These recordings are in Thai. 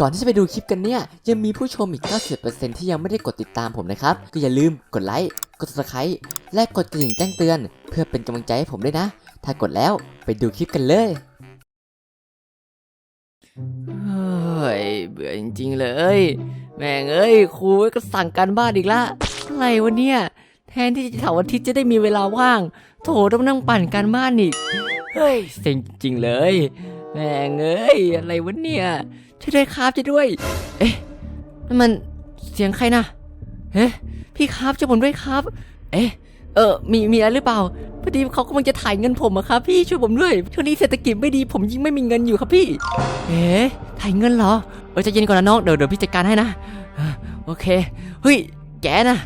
ก่อนที่จะไปดูคลิปกันเนี่ย ยังมีผู้ชมอีก 90%ที่ยังไม่ได้กดติดตามผมนะครับ ก็อย่าลืมกดไลค์ กด subscribe และกดกระดิ่งแจ้งเตือน เพื่อเป็นกำลังใจให้ผมด้วยนะ ถ้ากดแล้วไปดูคลิปกันเลยเฮ้ยเบื่อจริงๆเลย แม่งเอ้ยครูก็สั่งการบ้านอีกละอะไรวะเนี่ยแทนที่เสาร์อาทิตย์จะได้มีเวลาว่าง โถต้องนั่งปั่นการบ้านอีกเฮ้ยเซ็งจริงๆเลย แม่งเอ้ยอะไรวะเนี่ย ช่วยด้วยครับช่วยด้วย เอ๊ะนั่นมันเสียงใครนะเอ๊ะพี่ครับช่วยผมด้วยครับ เอ๊ะเออมีมีอะไรหรือเปล่าพอดีเขากำลังจะถ่ายเงินผมอะครับ พี่ช่วยผมด้วยช่วงนี้เศรษฐกิจไม่ดีผมยิ่งไม่มีเงินอยู่ครับพี่ เอ๊ะถ่ายเงินเหรอเออใจะเย็นก่อนนะน้องเดี๋ยวเดี๋ยวพี่จัดการให้นะโอเคเฮ้ยแกนะ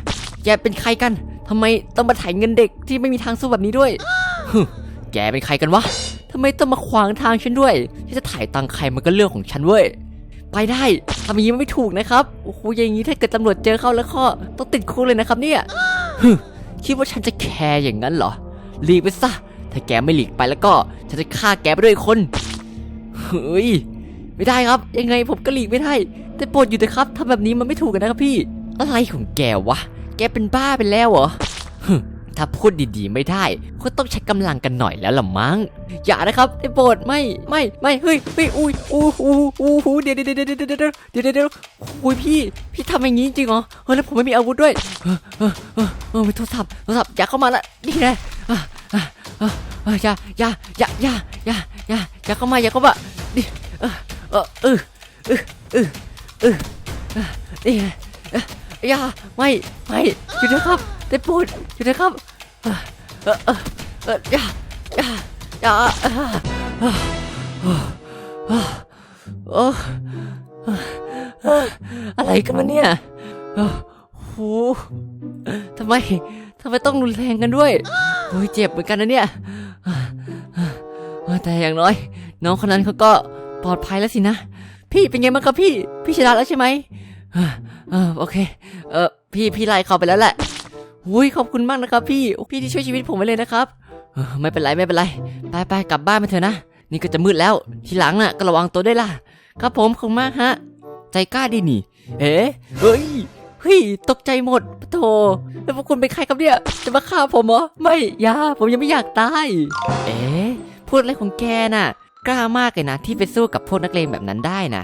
แกเป็นใครกันทำไมต้องมาถ่ายเงินเด็กที่ไม่มีทางสู้แบบนี้ด้วยฮึแกเป็นใครกันวะ ทำไมต้องมาขวางทางฉันด้วยที่จะถ่ายตังใครมันก็เรื่องของฉันเว้ย ไปได้ทำอย่างนี้ไม่ถูกนะครับ โอ้โหอย่างนี้ถ้าเกิดตำรวจเจอเข้าแล้วก็ต้องติดคุกเลยนะครับเนี่ยฮึคิดว่าฉันจะแคร์อย่างนั้นเหรอหลีกไปซะ ถ้าแกไม่หลีกไปแล้วก็ ฉันจะฆ่าแกไปด้วยคน เฮ้ย ไม่ได้ครับ ยังไงผมก็หลีกไม่ได้ แต่โปรดอยู่เถอะครับทำแบบนี้มันไม่ถูกกันนะครับพี่ อะไรของแกวะ แกเป็นบ้าไปแล้วเหรอ้าพูดดีๆไม่ได้ ก็ต้องใช้กำลังกันหน่อยแล้วล่ะมั้ง อย่านะครับไอ้โปรดไม่ไม่ไม่เฮ้ยเฮ้ยอุ้ยอู้อู้อู้หูเดี๋ยวเดี๋ยวเดี๋ยวเดี๋ยวเดี๋ยวเดี๋ยวเดี๋ยวอุ้ยพี่พี่ทำอย่างนี้จริงเหรอเฮ้ยแล้วผมไม่มีอาวุธด้วยเออเออเออโทรศัพท์โทรศัพท์อย่าเข้ามาละนี่นะอ่าอ่าอ่าอย่าอย่าอย่าอย่าอย่าอย่าอย่าเข้ามาอย่าเข้ามาดิเออเออเออเออเออเออนี่อย่าไม่ไม่หยุดนะครับได้โปรดหยุดนะครับ เออเออเออยาอย่าอย่าเออเอะไรกันวะเนี่ยเออโหทำไมทำไมต้องรุนแรงกันด้วยโอ้ยเจ็บเหมือนกันนะเนี่ยแต่อย่างน้อย น้องคนนั้นเขาก็ปลอดภัยแล้วสินะ พี่เป็นไงบ้างครับพี่ พี่ชนะแล้วใช่ไหมโอเค เออพี่พี่ไล่เขาไปแล้วแหละ อุ้ยขอบคุณมากนะครับพี่ พี่ที่ช่วยชีวิตผมไว้เลยนะครับไม่เป็นไรไม่เป็นไร ไปไปกลับบ้านไปเถอะนะ นี่ก็จะมืดแล้ว ทีหลังน่ะก็ระวังตัวด้วยล่ะ ครับผมขอบคุณมากฮะ ใจกล้าดีนี่ เอ๊ะเฮ้ย เฮ้ย ตกใจหมดโธแล้วพวกคุณเป็นใครครับเนี่ย จะมาฆ่าผมเหรอ ไม่ยาผมยังไม่อยากตาย เอ๊ะพูดอะไรของแกน่ะ กล้ามากเลยนะที่ไปสู้กับพวกนักเลงแบบนั้นได้นะ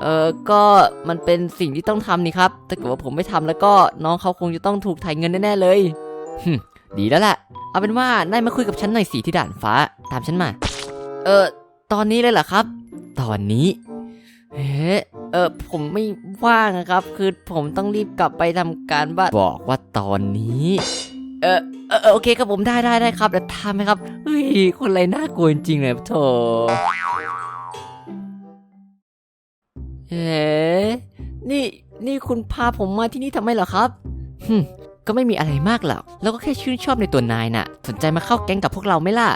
เออก็มันเป็นสิ่งที่ต้องทำนี่ครับ ถ้าเกิดว่าผมไม่ทำแล้วก็น้องเขาคงจะต้องถูกถ่ายเงินแน่ๆเลยหึดีแล้วแหละ เอาเป็นว่านายมาคุยกับฉันหน่อยสิที่ด่านฟ้า ตามฉันมา เออตอนนี้เลยเหรอครับ ตอนนี้เฮ้เออผมไม่ว่างนะครับ คือผมต้องรีบกลับไปทำการบ้านบอกว่าตอนนี้เออเออเออโอเคครับผมได้ได้ได้ครับเดี๋ยวทำไหมครับเฮ้ยคนอะไรน่ากลัวจริงๆเลยโถ เอ๊ะนี่นี่คุณพาผมมาที่นี่ทำไมเหรอครับฮึก็ไม่มีอะไรมากหรอกแล้วก็แค่ชื่นชอบในตัวนายน่ะ สนใจมาเข้าแก๊งกับพวกเราไหมล่ะ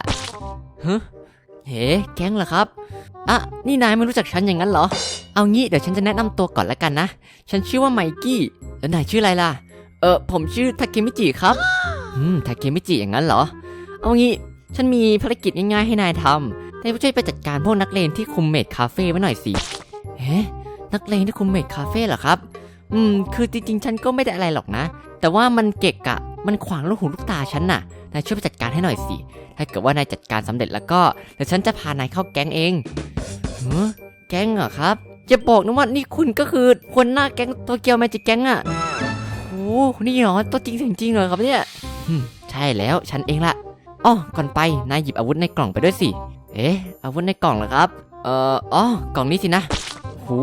ฮะเฮ้แก๊งเหรอครับอะนี่นายไม่รู้จักฉันอย่างนั้นเหรอ เอางี้เดี๋ยวฉันจะแนะนำตัวก่อนละกันนะ ฉันชื่อว่าไมกี้แล้วนายชื่ออะไรล่ะ เออผมชื่อทาเคมิจิครับ อืมทาเคมิจิอย่างนั้นเหรอ เอางี้ฉันมีภารกิจง่ายๆให้นายทำนายช่วยไปจัดการพวกนักเลงที่คุมเมดคาเฟ่ไว้หน่อยสิเอ๊ะ นักเลงที่คุมเมดคาเฟ่เหรอครับ อืม คือจริงๆ ฉันก็ไม่ได้อะไรหรอกนะ แต่ว่ามันเกะกะ มันขวางลูกหูลูกตาฉันน่ะ นายช่วยไปจัดการให้หน่อยสิ ถ้าเกิดว่านายจัดการสำเร็จแล้วก็ เดี๋ยวฉันจะพานายเข้าแก๊งเองเฮ้อแก๊งเหรอครับอย่าบอกนะว่านี่คุณก็คือคนหน้าแก๊งตัวเกียวแมจิกแก๊งอะโอ้นี่เหรอ ตัวจริงเสียงจริงเหรอครับเนี่ยใช่แล้ว ฉันเองละอ๋อก่อนไป นายหยิบอาวุธในกล่องไปด้วยสิ เอ๊ะ อาวุธในกล่องเหรอครับ เอ่อ อ๋อ กล่องนี้สินะ หู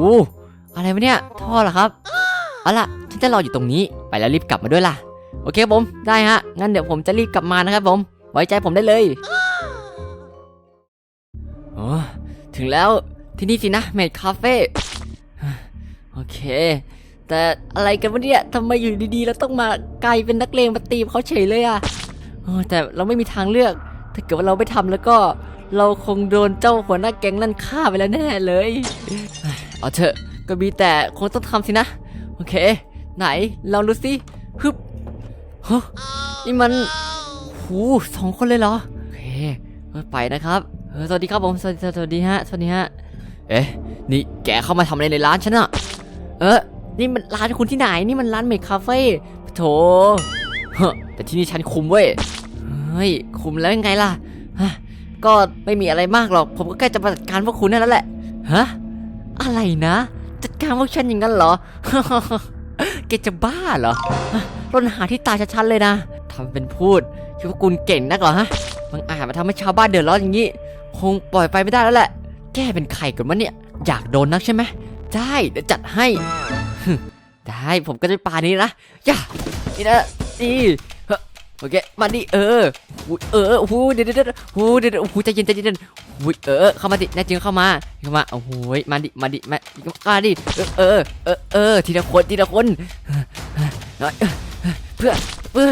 อะไรวะเนี่ยท่อเหรอครับเอาล่ะฉันจะรออยู่ตรงนี้ไปแล้วรีบกลับมาด้วยล่ะ โอเคครับผมได้ฮะงั้นเดี๋ยวผมจะรีบกลับมานะครับ ผม ไว้ใจผมได้เลยโอ้ถึงแล้วที่นี่สินะเมดคาเฟ่โอเค แต่อะไรกันวะเนี่ยทำไมอยู่ดีๆแล้วต้องมาไกลเป็นนักเลงมาตีเขาเฉยเลยอะแต่เราไม่มีทางเลือก ถ้าเกิดว่าเราไม่ทำแล้วก็ เราคงโดนเจ้าหัวหน้าแก๊งนั่นฆ่าไปแล้วแน่เลย เอาเถอะก็มีแต่คงต้องทำสินะ โอเค ไหนลองดูสิฮึบฮะนี่มันหูสองคนเลยเหรอโอเคไปนะครับเออสวัสดีครับผมสวัสดีสวัสดีฮะสวัสดีฮะเอ๊ะนี่แกเข้ามาทำอะไรในร้านฉันอะเออนี่มันร้านคุณที่ไหนนี่มันร้านเมคคาเฟ่โถเฮ้อแต่ที่นี่ฉันคุมเว้ยเฮ้ยคุมแล้วยังไงล่ะ ก็ไม่มีอะไรมากหรอก ผมก็แค่จะจัดการพวกคุณนั่นแหละ ฮะ อะไรนะ จัดการพวกฉันอย่างนั้นเหรอแกจะบ้าเหรอรนหาที่ตาชัดๆเลยนะทำเป็นพูดคิดว่าคุณเก่งนักเหรอฮะบังอาจมาทำให้ชาวบ้านเดือดร้อนอย่างนี้ คงปล่อยไปไม่ได้แล้วแหละ แกเป็นใครกันวะเนี่ย อยากโดนนักใช่ไหมได้เดี๋ยวจัดให้ ได้ผมก็จะป่านี้นะย่านี่นะนี่ โอเคมาดิเออเออโอ้โหเดี๋ยวเดี๋ยวเดี๋ยวหเดี๋ยวเดี๋ยวโอ้ใจเย็นใจเย็นอุ้ยเออเข้ามาดิแน่จริงเข้ามาเข้ามาโอ้โหมาดิมาดิมามาดิเออเออเออเออทีละคนทีละคนเพื่อเพื่อ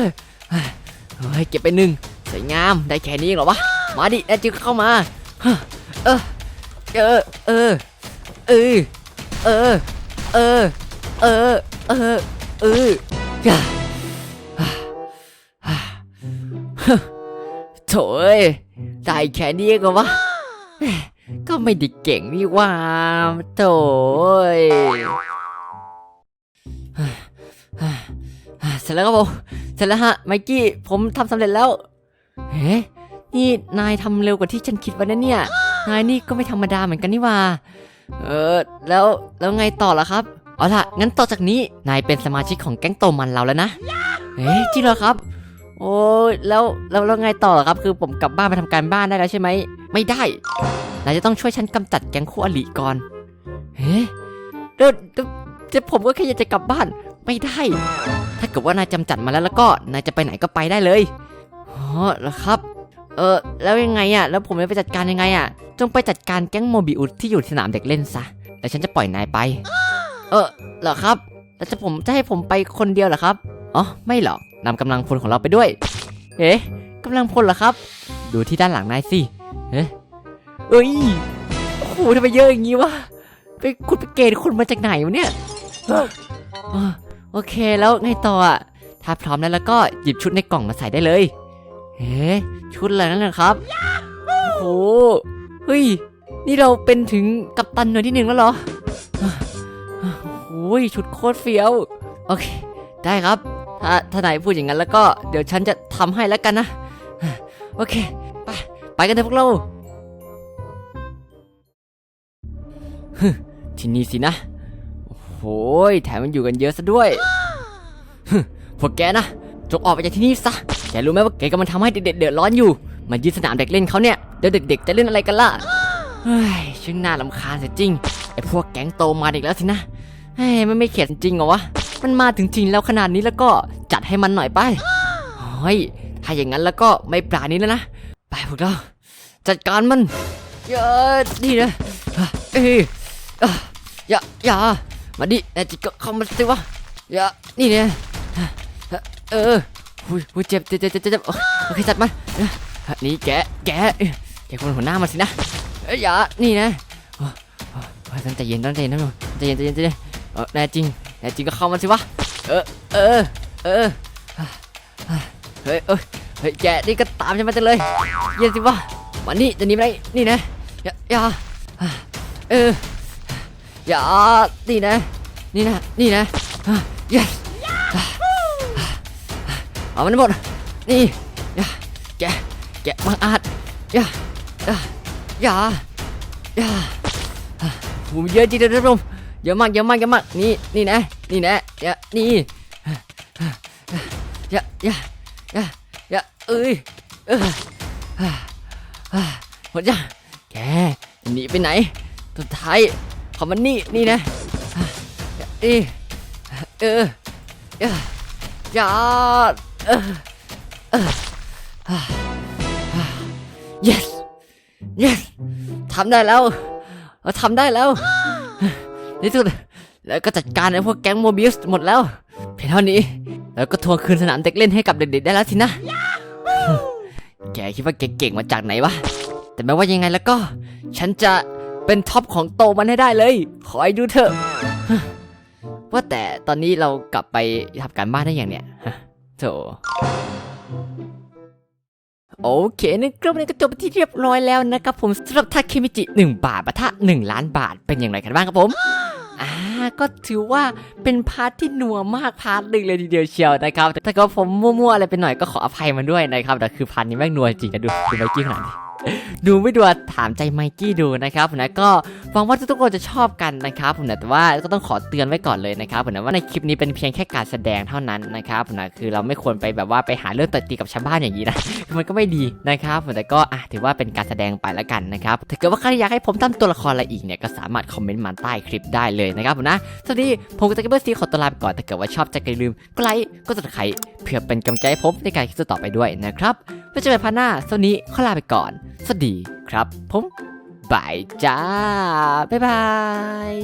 เฮ้ยเก็บไปหนึ่งสวยงามได้แค่นี้เหรอวะมาดิแน่จริงเข้ามาเออเออเออเออเออเออเออเออ โถ่เอ้ยได้แค่นี้ก็วะ ก็ไม่ได้เก่งนี่ว่าโถ่เอ้ยเสร็จแล้วครับผม เสร็จแล้วฮะ ไมกี้ ผมทำสำเร็จแล้ว เฮ้นี่นายทำเร็วกว่าที่ฉันคิดไว้นะเนี่ย นายนี่ก็ไม่ธรรมดาเหมือนกันนี่ว่า เออ แล้วแล้วไงต่อล่ะครับ เอาล่ะ งั้นต่อจากนี้นายเป็นสมาชิกของแก๊งโตมันเราแล้วนะ เอ๊ะจริงเหรอครับ โอ้ยแล้วแล้วแล้วไงต่อครับ คือผมกลับบ้านไปทำการบ้านได้แล้วใช่ไหม ไม่ได้นายจะต้องช่วยฉันกำจัดแก๊งคู่อริก่อน เฮ้เดี๋ยเดี๋ยวเดี๋ยวผมก็แค่อยากจะกลับบ้าน ไม่ได้ ถ้าเกิดว่านายจำจัดมาแล้วแล้วก็นายจะไปไหนก็ไปได้เลยอ๋อเหรอครับ เออแล้วยังไงอะ แล้วผมจะไปจัดการยังไงอะ จงไปจัดการแก๊งโมบิอุสที่อยู่สนามเด็กเล่นซะ แล้วฉันจะปล่อยนายไป เออเหรอครับ แล้วจะผมจะให้ผมไปคนเดียวเหรอครับ อ๋อ ไม่หรอก นำกำลังพลของเราไปด้วย เอ๊ะกำลังพลเหรอครับ ดูที่ด้านหลังนายสิเอ๊ะเอ้ยโอ้โหทำไมเยอะอย่างงี้วะไปคุณไปเกณฑ์คนมาจากไหนวะเนี่ยโอเคแล้วไงต่ออะถ้าพร้อมแล้วแล้วก็หยิบชุดในกล่องมาใส่ได้เลยเอ๊ะชุดอะไรนั่นนะครับ โอ้โห เฮ้ย นี่เราเป็นถึงกัปตันหน่วยที่หนึ่งแล้วเหรอโอ้ยชุดโคตรเฟี้ยว โอเค ได้ครับ ถ้าถ้านายพูดอย่างนั้นแล้วก็เดี๋ยวฉันจะทำให้แล้วกันนะ โอเค ไป ไปกันเถอะพวกเราที่นี่สินะโอ้ยแถมมันอยู่กันเยอะซะด้วยพวกแกนะจงออกไปจากที่นี่ซะแกรู้ไหมว่าแกกำลังทำให้เด็กๆเดือดร้อนอยู่ มายึดสนามเด็กเล่นเขาเนี่ยเดี๋ยวเด็กๆจะเล่นอะไรกันล่ะเฮ้ยช่างน่าลำคาญเสียจริงไอ้พวกแก๊งโตมาอีกแล้วสินะเฮ้ยมันไม่เข็ดจริงเหรอวะ มันมาถึงจริงแล้วขนาดนี้แล้วก็จัดให้มันหน่อยไปเฮ้ยถ้าอย่างนั้นแล้วก็ไม่ปราณี้แล้วนะ ไปพวกเรา จัดการมันเยอะดีนะเอ้ยอะอย่าอย่ามาดิแนจิก็เข้ามาสิวะอย่านี่เนี่ยเออหุยหุยเจ็บเจ็บเจ็บเจ็บเจ็บโอเคจัดมันนี่แกแกแกคนหัวหน้ามาสินะเอ้ยอย่านี่นะโอ้งใจเย็นต้งใจเย็นนะใจเย็นใจเย็นใจเย็นเออแน่จริง แน่จริงก็เข้ามาสิวะ เออ เออ เออ เฮ้ย เอ้ย เฮ้ย แกนี่ก็ตามฉันมาจังเลย เย็นสิวะมานี่จะหนีไปไหนนี่นะ อย่า อย่า เออ อย่า นี่นะ นี่นะ นี่นะ yes เอามันหมด นี่อย่าแก แกะบังอาจ อย่า อย่า อย่าอย่าโหเยอะจริงๆท่านผู้ชมเยอะมากเยอะมากเยอะมาก นี่ นี่นะ นี่แนะอย่านี่อย่าอย่าอย่าอย่าเอ้ยเออหมดยังแกหนีไปไหนสุดท้ายเขามันนี่นี่นะเออเอออย่าอย่าเออเออ yes yes ทำได้แล้วทำได้แล้วในที่สุด แล้วก็จัดการไอ้พวกแก๊งโมบิลส์หมดแล้ว เพียงเท่านี้ แล้วก็ทวงคืนสนามเด็กเล่นให้กับเด็กๆได้แล้วสินะ แกคิดว่าแกเก่งมาจากไหนวะ แต่ไม่ว่ายังไงแล้วก็ ฉันจะเป็นท็อปของโตมันให้ได้เลย ขอให้ดูเถอะ ว่าแต่ตอนนี้เรากลับไปทำการบ้านได้อย่างเนี้ยฮะโถโอเคนะครับนนี้ก็จบที่เรียบร้อยแล้วนะครับผมสำหรับท่าเคมิจิ 1 บาทปะทะ1ล้านบาทเป็นอย่างไรกันบ้างครับผมอ่า ก็ถือว่าเป็นพาร์ทที่นัวมากพาร์ทหนึ่งเลยทีเดียวเชียวนะครับแต่ก็ผมมั่วๆอะไรไปหน่อยก็ขออภัยมันด้วยนะครับแต่คือพาร์ทนี้แม่งนัวจริงนะดูดูไมกี้ขนาดนี้ ดูไม่ดูถามใจไมกี้ดูนะครับผมนะก็หวังว่าทุกคนจะชอบกันนะครับผมนะแต่ว่าก็ต้องขอเตือนไว้ก่อนเลยนะครับผมนะว่าในคลิปนี้เป็นเพียงแค่การแสดงเท่านั้นนะครับผมนะคือเราไม่ควรไปแบบว่าไปหาเรื่องตบตีกับชาวบ้านอย่างนี้นะมันก็ไม่ดีนะครับผมแต่ก็อะถือว่าเป็นการแสดงไปแล้วกันนะครับถ้าเกิดว่าใครอยากให้ผมทำตัวละครอะไรอีกเนี่ยก็สามารถคอมเมนต์มาใต้คลิปได้เลยนะครับผมนะสวัสดีผมกับแจ็คเบอร์ซีขอตัวลาไปก่อนถ้าเกิดว่าชอบจะอย่าลืมกดไลค์กดติดตามเพื่อเป็นกำลังใจให้ผมในการคลิปต่อไปด้วยนะครับไว้เจอกันพาร์ทหน้าสวัสดีขอลาไปก่อนสวัสดีครับผมบายจ้า บ๊ายบาย